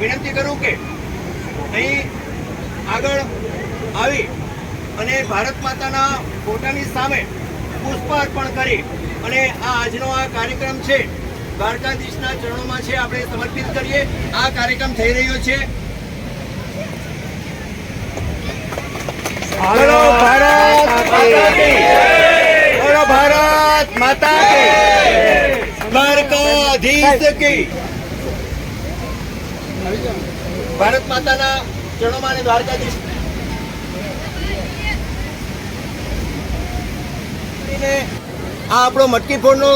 વિનંતી કરું કે અહીં આગળ આવી અને ભારત માતાના ફોટાની સામે પુષ્પાર્પણ કરી અને આ આજનો આ કાર્યક્રમ છે દ્વારકાધીશના ચરણોમાં છે આપણે સમર્પિત કરીએ. આ કાર્યક્રમ થઈ રહ્યો છે. ભારત માતા કી ભારત માતા કી દ્વારકાધીશ કી ભારત માતાના ચરણોમાં અને દ્વારકાધીશ આ આપણો મટકી ફોડનો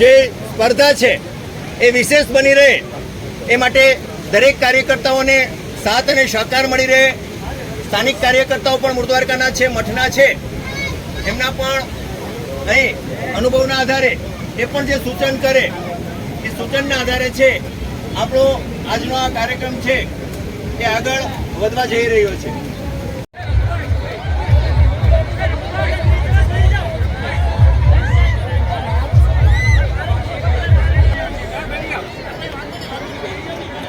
જે સ્પર્ધા છે, એ વિશેષ બની રહે. એ માટે દરેક કાર્યકર્તાઓને સાથ અને સહકાર મળી રહે. સ્થાનિક કાર્યકર્તાઓ પણ મૂળ છે, મઠના છે. એમના પણ અહીં અનુભવના આધારે એ પણ જે સૂચન કરે, એ સૂચનના આધારે છે આપણો આજનો આ કાર્યક્રમ છે એ આગળ વધવા જઈ રહ્યો છે.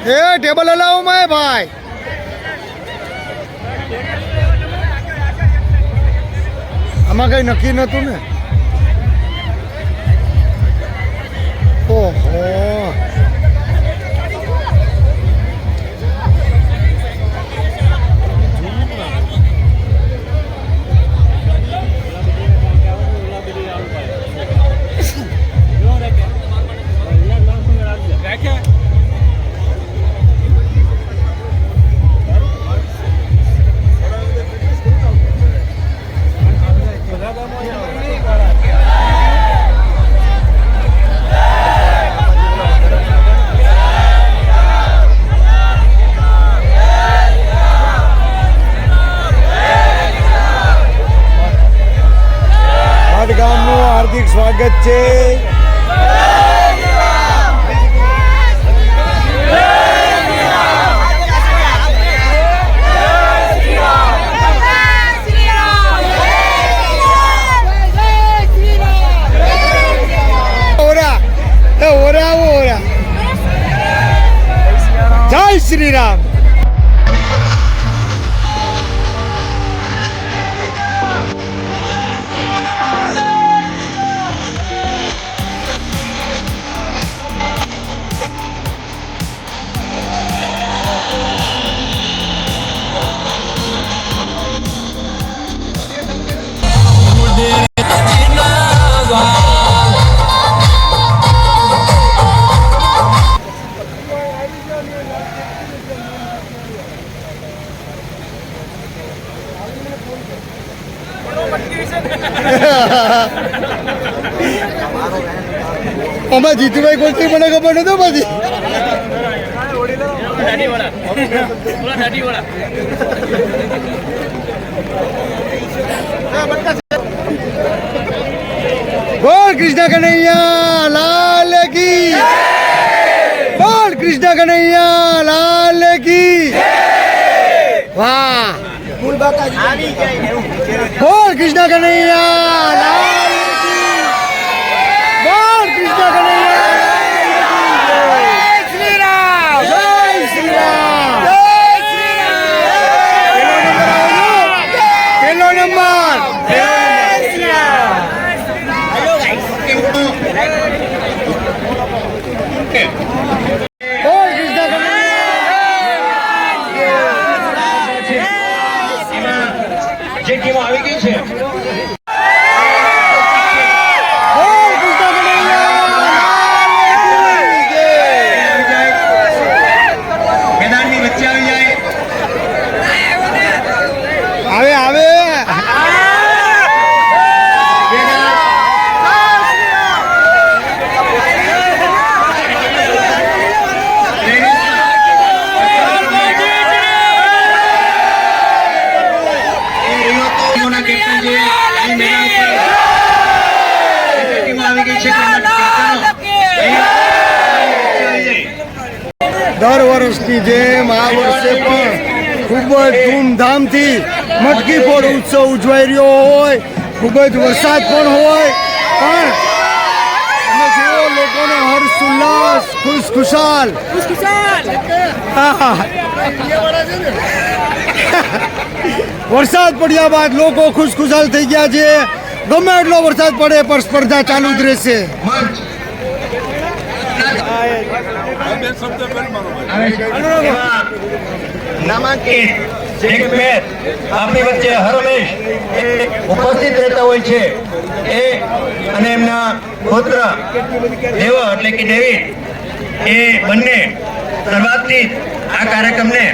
એ ટેબલ હલાવો માય ભાઈ. આમાં કઈ નક્કી નતું ને? ઓહો. જય શ્રી રામ આમાં કોલથી મને ખબર નતો પછી બોલ કૃષ્ણ કનૈયા લાલ કી બોલ કૃષ્ણ કનૈયા લાલ કી વાહ બોલ કૃષ્ણ કનૈયા લાલ કી બોલ કૃષ્ણ કનૈયા જય શ્રી રામ જય શ્રી રામ જય શ્રી રામ પેલો નંબર જય શ્રી રામ બોલ કૃષ્ણ જે આવી ગઈ છે બોલ કૃષ્ણ કનૈયા મેદાનની વચ્ચે આવી જાય આવે આવે ટીમોના કેપ્ટન જે અહીં મેદાન પર જે ટીમો આવી ગઈ છે તેમના કેપ્ટનો અહીં દર વર્ષની જેમ આ વર્ષે પણ ખૂબ જ ધૂમધામથી મટકી ફોડ ઉત્સવ ઉજવાઈ રહ્યો હોય ખૂબ જ વરસાદ પણ હોય. પણ તમે જુઓ લોકોનો હર્ષ ઉલ્લાસ ખુશ ખુશાલ વરસાદ પડ્યા બાદ લોકો ખુશ ખુશાલ થઈ ગયા છે. ગમે એટલો વરસાદ પડે પણ સ્પર્ધા ચાલુ જ રહેશે. એવા નામાંકિત એક મેચ આપણી વચ્ચે હરમેશ ઉપસ્થિત રહેતા હોય છે. એ અને એમના પુત્ર દેવ એટલે કે ડેવિડ એ બંને શરૂઆતથી આ કાર્યક્રમને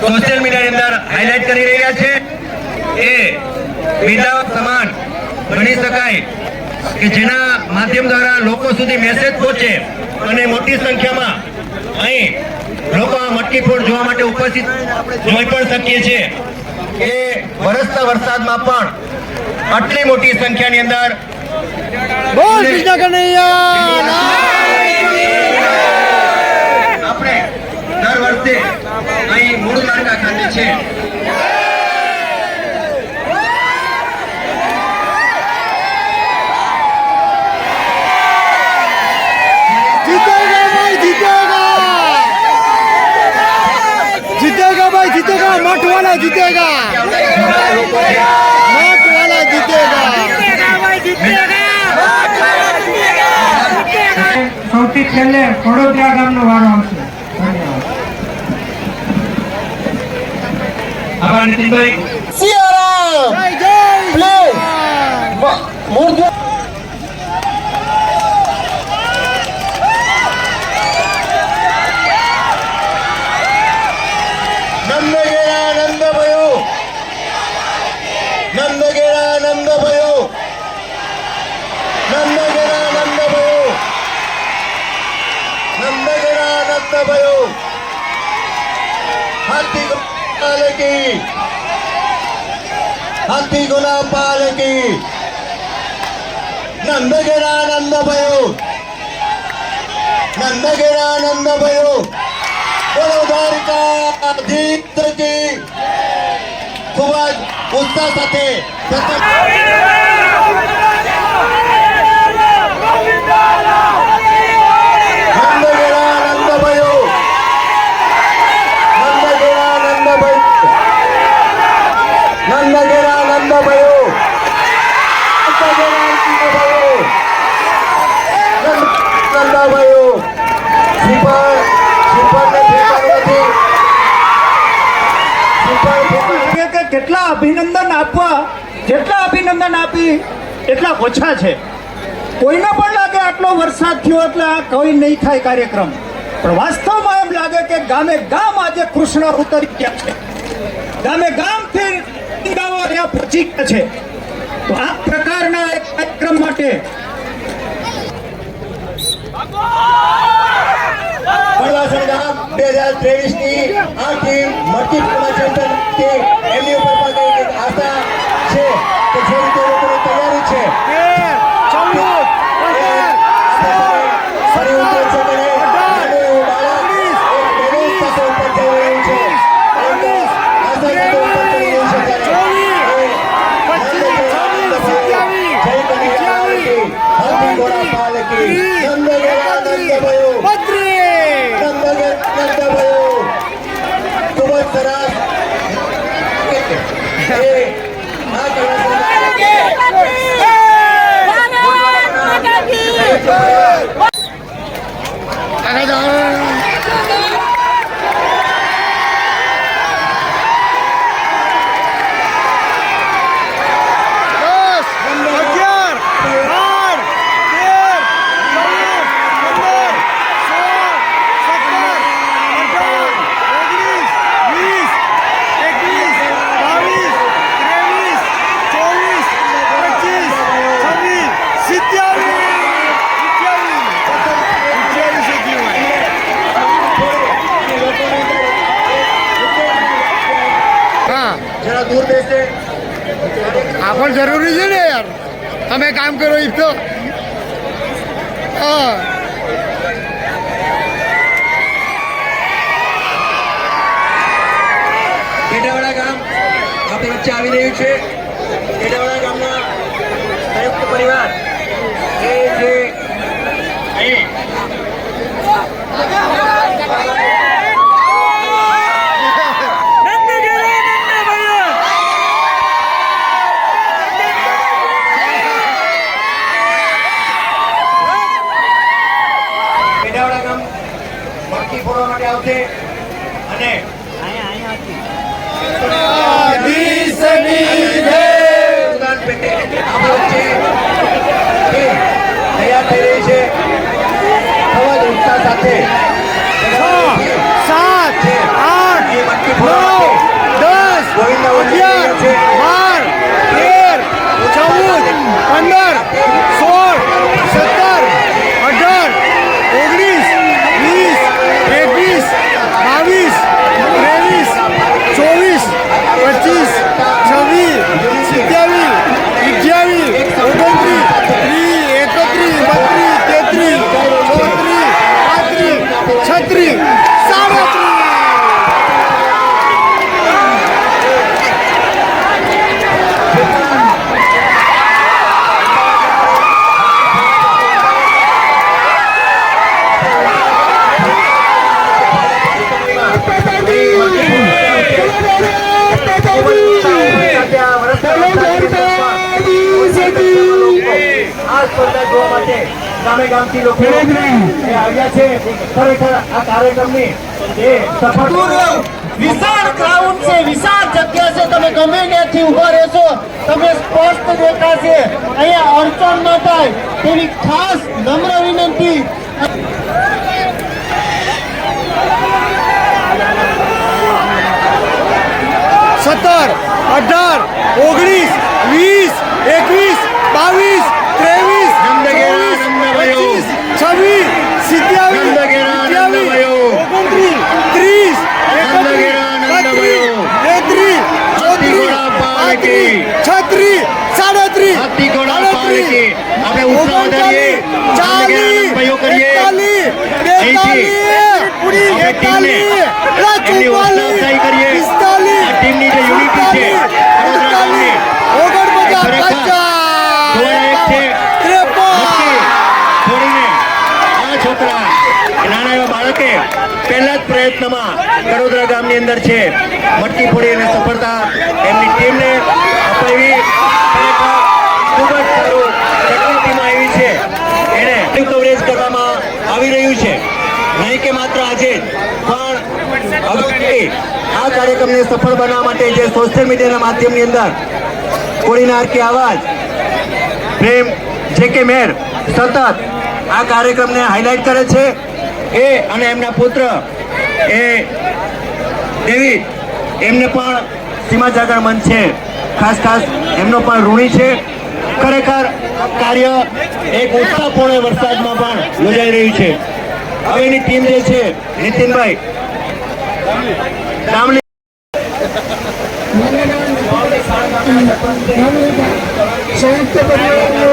સોશિયલ મીડિયાની અંદર હાઇલાઇટ કરી રહ્યા છે. એ વિદ્યાઓ સમાન ગણી શકાય કે જેના માધ્યમ દ્વારા લોકો સુધી મેસેજ પહોંચે અને મોટી સંખ્યામાં અહીં લોકો આ મટકી ફોડ જોવા માટે ઉપસ્થિત જોઈ પણ શકીએ છીએ. કે વરસતા વરસાદમાં પણ આટલી મોટી સંખ્યાની અંદર બોલ કૃષ્ણ કનૈયા આપણે દર વર્ષે અહીં મૂળ દ્વારકા ખાતે છે. ભાઈ वाला जीतेगा मठ वाला जीतेगा સૌથી છેલ્લે વડોદરા ગામનો વારો આવશે. ધન્યવાદ આભાર નીતિનભાઈ. જય જય. કી હાથી ગુના પાલ કી નંદ ગેરા નંદ ભયો નંદ ગેરા નંદ ભયો બોલો દ્વારકા જીત કી ખૂબ જ ઉત્સાહ સાથે કેટલા અભિનંદન આપવા, જેટલા અભિનંદન આપી, એટલા ઓછા છે. કોઈને પણ લાગે આટલો વરસાદ થયો એટલે આ કોઈ નહીં થાય કાર્યક્રમ. પણ વાસ્તવમાં એમ લાગે કે ગામે ગામ આજે કૃષ્ણ ઉતરી ગયા છે. ગામે ગામથી ગામો અહીંયા પહોંચી ગયા છે. તો આ પ્રકારના એક કાર્યક્રમ માટે બળવાસણ ગામ બે હજાર ત્રેવીસની આ ટીમ મટકી કે એમની ઉપર પણ કઈ આશા છે કે જે રીતે લોકોની તૈયારી છે ફરી ઉતરે છે કે નહીં? નાનું એવું બાળક એક બેલેન્સ સાથે ઉપર જઈ રહ્યું છે. એક આશા સાથે ઉપર ચડી રહ્યું છે ત્યારે એ નંદ ગેરા નંદ ભયો, જય કનૈયા લાલ કી, હાથી ઘોડા પાલ કી, નંદ ગેરા નંદ ભયો. બત્રી નંદગર નંદભયો ખૂબ જ સરસ એ આ કલાકાર દસ અગિયાર બાર તેર ચૌદ પંદર સોળ સત્તર અઢાર ઓગણીસ વીસ એકવીસ બાવીસ ત્રેવીસ ચોવીસ પચીસ છવ્વીસ સિત્યાવીસ સિત્યાવીસ સિત્યાવીસ હા જરા દૂર બેસે આ પણ જરૂરી છે ને યાર તમે કામ કરો એ તો હા ગેડાવાડા ગામ આપણી વચ્ચે આવી રહ્યું છે. ગેડાવાડા ગામના સંયુક્ત પરિવાર. એ જે અહીં મટકી ફોડવા માટે આવશે અને મતદાન પેટે આપણા વચ્ચે એ તૈયાર થઈ રહી છે ખવા સાથે સાત આઠ નવ દસ અગિયાર બાર તેર ચૌદ પંદર સોળ સત્તર અઢાર ઓગણીસ વીસ એકવીસ બાવીસ ત્રેવીસ ચોવીસ પચીસ છવ્વીસ સિત્યાવીસ અઠ્યાવીસ ઓગણત્રીસ ત્રીસ એકત્રીસ બત્રીસ તેત્રીસ ચોત્રીસ પાંત્રીસ છત્રીસ સાડત્રીસ આ સ્પર્ધા જોવા માટે ગામે ગામથી લોકો આવ્યા છે. ખરેખર આ કાર્યક્રમની એ સફળ વિશાળ ગ્રાઉન્ડ છે. વિશાળ જગ્યા છે. તમે ગમે ત્યાંથી ઊભા રહેશો. તમે સ્પષ્ટ દેખાશે. અહીંયા અડચણ ન થાય. તેવી ખાસ નમ્ર વિનંતી. સત્તર અઢાર ઓગણીસ વીસ એકવીસ બાવીસ પચીસ છવ્વીસ સિત્યાવીસ અઠ્યાવીસ ઓગણત્રીસ ત્રીસ એકત્રીસ બત્રીસ તેત્રીસ ચોત્રીસ પાંત્રીસ છત્રીસ સાડત્રીસ આપણે ઉત્સાહ વધારીએ. ચાલીસ ભાઈઓ કરીએ. એકતાલીસ બેતાલીસ પૂરી આપણે ટીમને એકાલીસ એમની ઉત્સાહી કરીએ. પિસ્તાલીસ આ ટીમની જે યુનિટી છે, સુડતાલીસ, ઓગણપચાસ ખરેખર પચાસ જોવાલાયક છે. ત્રેપન નક્કી છોડીને આ છોકરા એ નાના એવા બાળકે પહેલા જ પ્રયત્નમાં કડોદરા ગામની અંદર છે. મટકી ફોડી અને સફળતા એમની ટીમને અપાવી. ખૂબ જ સારું જેટલી આવી છે. એને કવરેજ કરવામાં આવી રહ્યું છે. નહીં કે માત્ર આજે પણ હવે આ કાર્યક્રમને સફળ બનાવવા માટે જે સોશિયલ મીડિયાના માધ્યમની અંદર કોળીનાર કે આવાજ, પ્રેમ જે કે મેર, સતત આ કાર્યક્રમને હાઇલાઇટ કરે છે. એ અને એમના પુત્ર એ ડેવિડ એમને પણ સીમા જાગર મંચ છે. ખાસ ખાસ એમનો પણ ઋણી છે. ખરેખર કાર્ય એક ઉત્સાહપૂર્ણ વરસાદમાં પણ યોજાઈ રહ્યું છે. હવેની ટીમ જે છે, નીતિનભાઈ દામલી સંયુક્ત પરિવારનો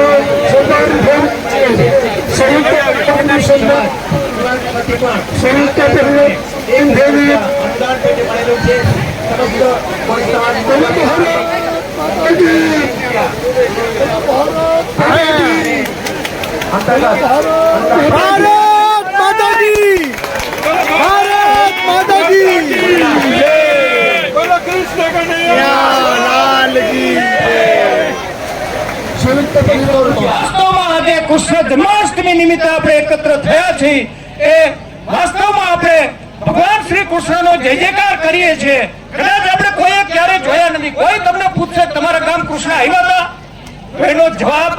સૌભાગ્ય સંયુક્ત પરિવારના સભ્ય સંયુક્ત પરિવાર એમ ભેગી અનુદાન પેટે મળેલું છે સમસ્ત કોળી સમાજ ભારત માતા કૃષ્ણ જન્માષ્ટમી નિમિત્તે આપણે એકત્ર થયા છીએ. એ વાસ્તવમાં આપણે ભગવાન શ્રી કૃષ્ણનો જય જયકાર કરીએ છીએ. કદાચ આપણે કોઈએ ક્યારે જોયા નથી. કોઈ તમને પૂછશે તમારા ગામ કૃષ્ણ આવ્યા હતા? એનો જવાબ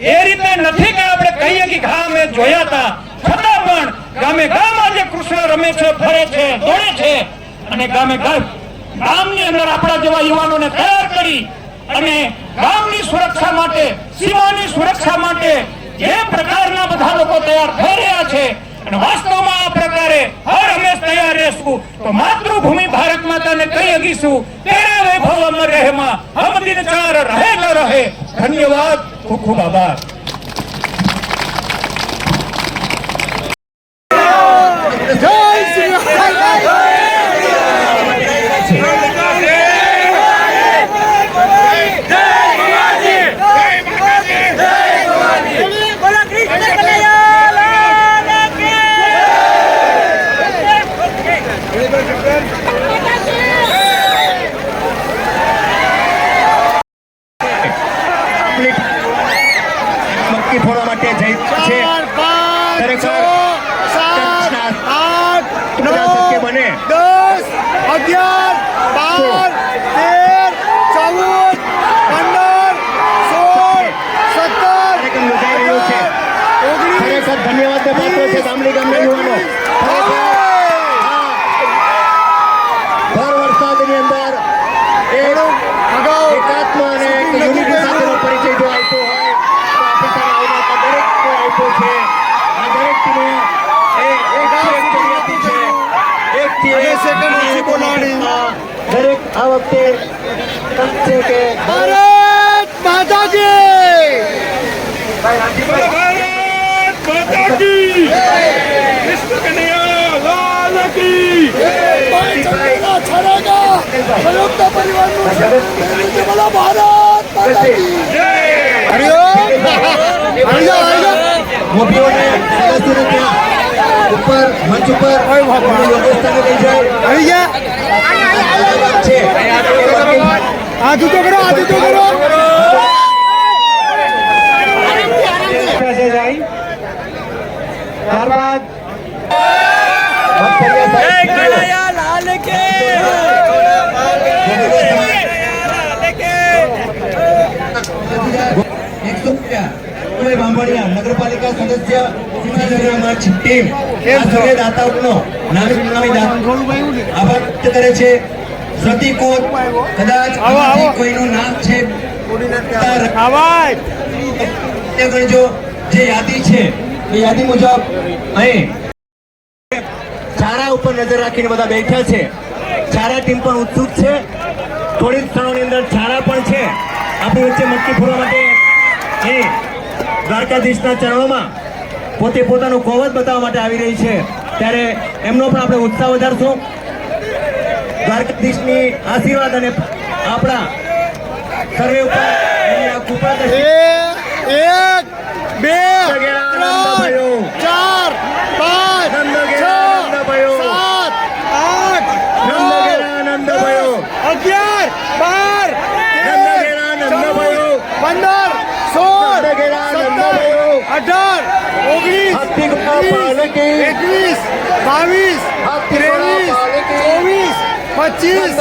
એ રીતે નથી કે આપણે કહીએ કે હા, અમે જોયા હતા. છતાં પણ ગામે ગામ આજે કૃષ્ણ રમે છે, ફરે છે, દોડે છે અને ગામે ગામ, ગામની અંદર આપણા જેવા યુવાનોને તૈયાર કરી અને ગામની સુરક્ષા માટે, સીમાની સુરક્ષા માટે જે પ્રકારના બધા લોકો તૈયાર થઈ રહ્યા છે અને વાસ્તવમાં આ પ્રકારે હર હંમેશ તૈયાર રહેશું, તો માતૃભૂમિ ભારત માતાને કહી અગીશું તેરા વૈભવ અમર રહેમાં, હમ દિન ચાર રહે ન રહે. ધન્યવાદ, ખૂબ ખૂબ આભાર. બને. દસ અગિયાર બાર તેર ચૌદ પંદર સોળ સત્તર ઓગણીસ ધન્યવાદ પાત્ર છે ગામડી ગામના યુવાનો ખરેખર ભર વરસાદની અંદર એક અગાઉ એકાત્મ અને એક યુનિટી સાથેનો પરિચય જો આપ્યો હોય તો આપણી સામે આવેલા દરેક કોઈ આપ્યો છે આ દરેક ટીમે એ એકથી એક તૈયારી છે એકથી અને એક second ઓછી બોલાવણી. આ દરેક આ વખતે તક છે કે ભારત માતા કી સંયુક્ત પરિવારનું સદસ્ય બોલો ભારત માતા કી હરિઓમ હરિયો હરિયો મોભીઓને સદસ્યોને ત્યાં ઉપર મંચ ઉપર એમનું યોગ્ય સ્થાને લઈ જાય આવી ગયા છે. આજુ તો કરો આજુ તો કરો. ત્યારબાદ એકસો રૂપિયા બાંભણિયા નગરપાલિકા સદસ્ય સીમાનગરમાં ટીમ આ સર્વે દાતાઓનો નામી નામી દાતા આભાર વ્યક્ત કરે છે. પ્રતિકોટ કદાચ. કોઈનું નામ છે. જે યાદી છે એ યાદી મુજબ અહીં ચારા ઉપર નજર રાખીને બધા બેઠા છે. ચારા ટીમ પણ ઉત્સુક છે. થોડી જ ક્ષણોની અંદર ચારા પણ છે. આપણી વચ્ચે મટકી ફોડવા માટે એ દ્વારકાધીશના ચરણોમાં પોતે પોતાનું કોવત બતાવવા માટે આવી રહી છે. ત્યારે એમનો પણ આપણે ઉત્સાહ વધારશું. દ્વારકાધીશની આશીર્વાદ અને આપણા સર્વે ઉપર એમની કૃપા એક બે ત્રણ ચાર પાંચ છ સાત આઠ ભયો. અગિયાર બાર. પંદર સોળ. અઢાર ઓગણીસ એકવીસ બાવીસ ત્રેવીસ પચીસ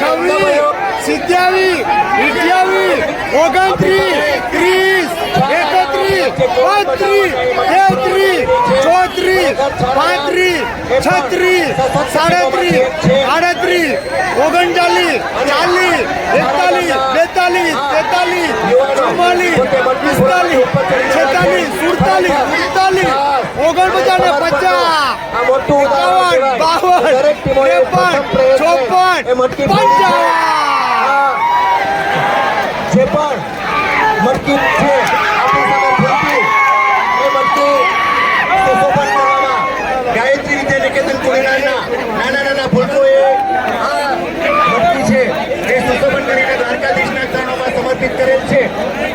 છવ્વીસ. સિત્યાવીસ અઠ્યાવીસ ઓગણત્રીસ ત્રીસ એકત્રીસ બત્રીસ તેત્રીસ ચોત્રીસ પાંત્રીસ છત્રીસ સાડત્રીસ આડત્રીસ ઓગણચાલીસ ચાલીસ એકતાલીસ બેતાલીસ તેતાલીસ ચુમ્માલીસ પિસ્તાલીસ છેતાલીસ સુડતાલીસ સુડતાલીસ ઓગણપચાસ ને પચાસ એકાવન. બાવન ત્રેપન ચોપન પંચાવન જે પણ મટકી છે આપણી સામે ફૂટતી એ મટકી સુશોભન કરવામાં ગાયત્રી વિદ્યા નિકેતન કુડીનારના નાના નાના ફૂલકોએ આ મટકી છે એ સુશોભન કરીને દ્વારકાધીશના ચરણોમાં સમર્પિત કરેલ છે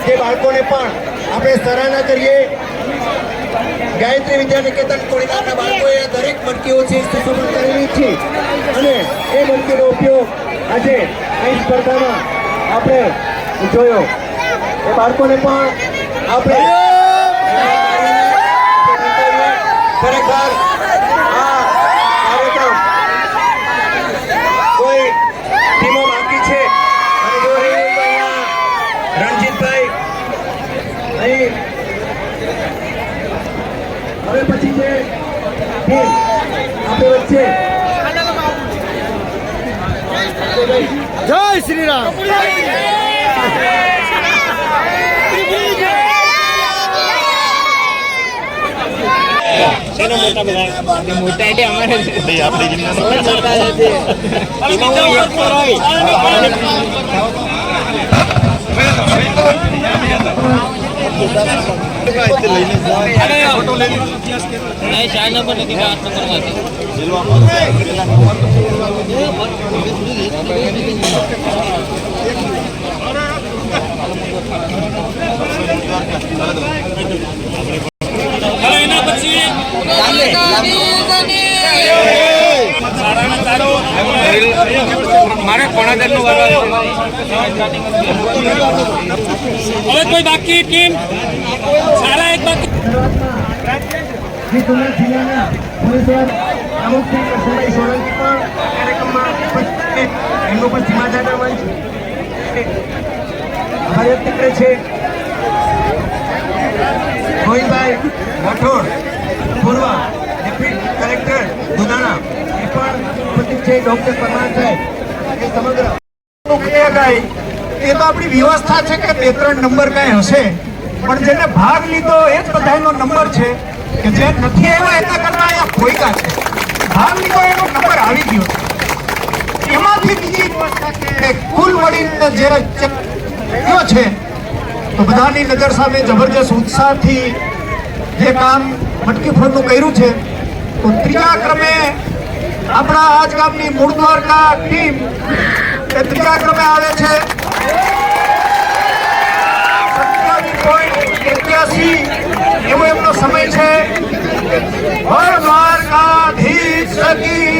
તે બાળકોને પણ આપણે સરાહના કરીએ. ગાયત્રી વિદ્યા નિકેતન કોડીનારના બાળકોએ દરેક મટકીઓ છે સુશોભન કરેલી છે. અને એ મટકીનો ઉપયોગ આજે અહીં સ્પર્ધામાં આપણે જોયો. એ બાળકોને પણ આપણે ખરેખર આ કાર્યક્રમ કોઈ ટીમો બાકી છે અને જો રહી હોય તો અહીંયા રણજીતભાઈ અહીં હવે પછી છે ટીમ આપણી વચ્ચે જય શ્રી રામ ચાર નંબર નથી કે આઠ નંબરમાં છે મારે કોણાદરનું હવે કોઈ બાકી ટીમ? સારા એક બાકી. જે જિલ્લાના કાર્યક્રમમાં વ્યક્ત કરે છે ગોવિંદભાઈ રાઠોડ પૂર્વ ડેપ્યુટી કલેક્ટર દુધાણા પણ છે ડોક્ટર પરમાર સાહેબ. એ સમગ્ર એ તો આપણી વ્યવસ્થા છે કે બે ત્રણ નંબર કઈ હશે. પણ જેને ભાગ લીધો એ જ બધાનો નંબર છે કે જે નથી આવ્યા એના કરતા અહીંયા ખોઈકા છે. ભાગ લીધો એનો નંબર આવી ગયો. એમાંથી બીજી કે કુલ મળીને જે થયો છે, તો બધાની નજર સામે જબરજસ્ત ઉત્સાહથી જે કામ મટકી ફોડનું કર્યું છે, તો ત્રીજા ક્રમે આપણા આજ ગામની મૂળ દ્વારકા ટીમ એ ત્રીજા ક્રમે આવે છે. સત્યાવીસ પોઈન્ટ એક્યાસી એવો એમનો સમય છે. હર દ્વારકાધીશ કી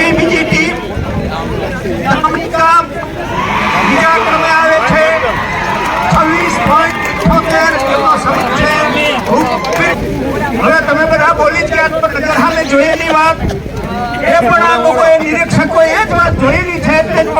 એ બીજી ટીમ. બીજા ક્રમે હવે તમે બધા બોલી જ જોયેલી વાત. એ પણ આ લોકોએ નિરીક્ષકોએ એ જ વાત જોયેલી છે, તે જ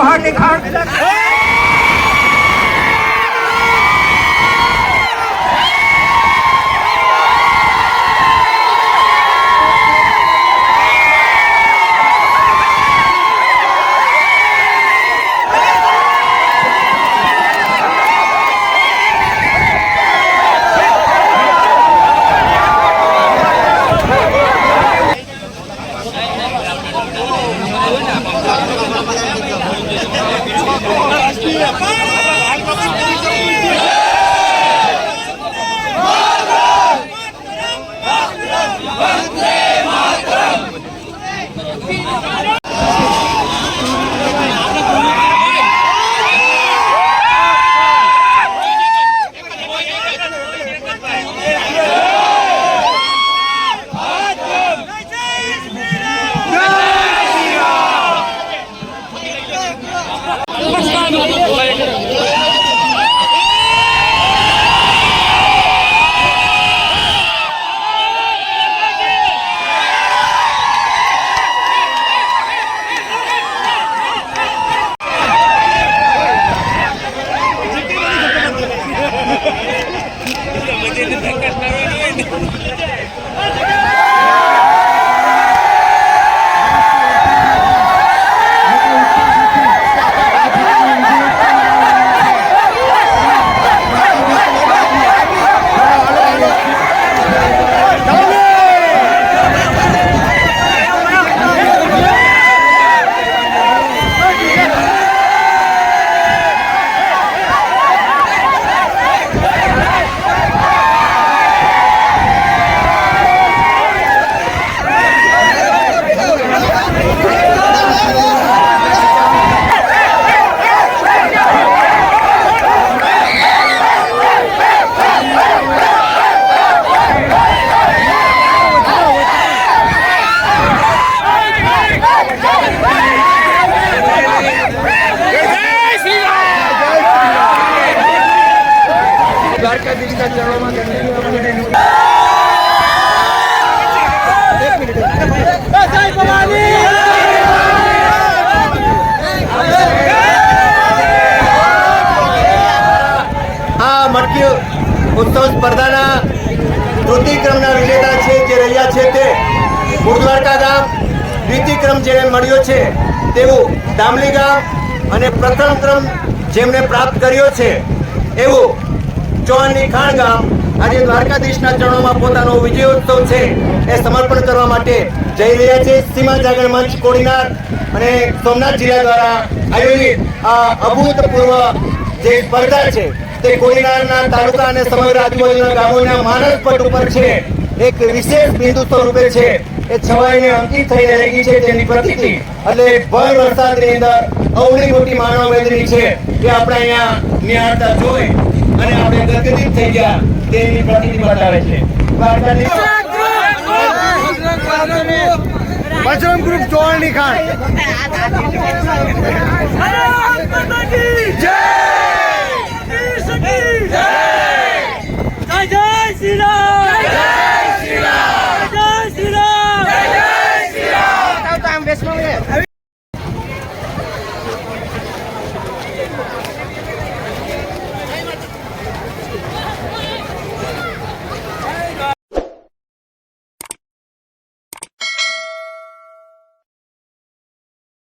ખાણ ઉત્સવ સ્પર્ધાના તૃતીય વિજેતા છે, જે રહ્યા છે તે મૂળદ્વારકા ગામ દ્વિતીય ક્રમ જેને મળ્યો છે, તેવું દામલી ગામ અને પ્રથમ ક્રમ જેમને પ્રાપ્ત કર્યો છે, એવું ચૌહાણની ખાણ ગામ આજે દ્વારકાધીશના ચરણોમાં પોતાનો વિજયોત્સવ છે એ સમર્પણ કરવા માટે જઈ રહ્યા છે. સીમા જાગરણ મંચ કોડીનાર અને સોમનાથ જિલ્લા દ્વારા આયોજિત આ અભૂતપૂર્વ જે સ્પર્ધા છે તે કોડીનારના તાલુકા અને સમગ્ર આજુબાજુના ગામોના માનસ પટ ઉપર છે. એક વિશેષ બિંદુ સ્વરૂપે છે. એ છવાઈને અંકિત થઈને રહી છે તેની પ્રતિતિ એટલે ભર વરસાદની અંદર અવળી મોટી માનવ વેદની છે. કે આપણે અહીંયા નિહાળતા જોઈ અને આપણે ગદગદિત થઈ ગયા તેની પ્રતિતિ બતાવે છે. બજરંગ ગ્રુપ ચોરણી ખાન જય! જય! જય શ્રી રામ!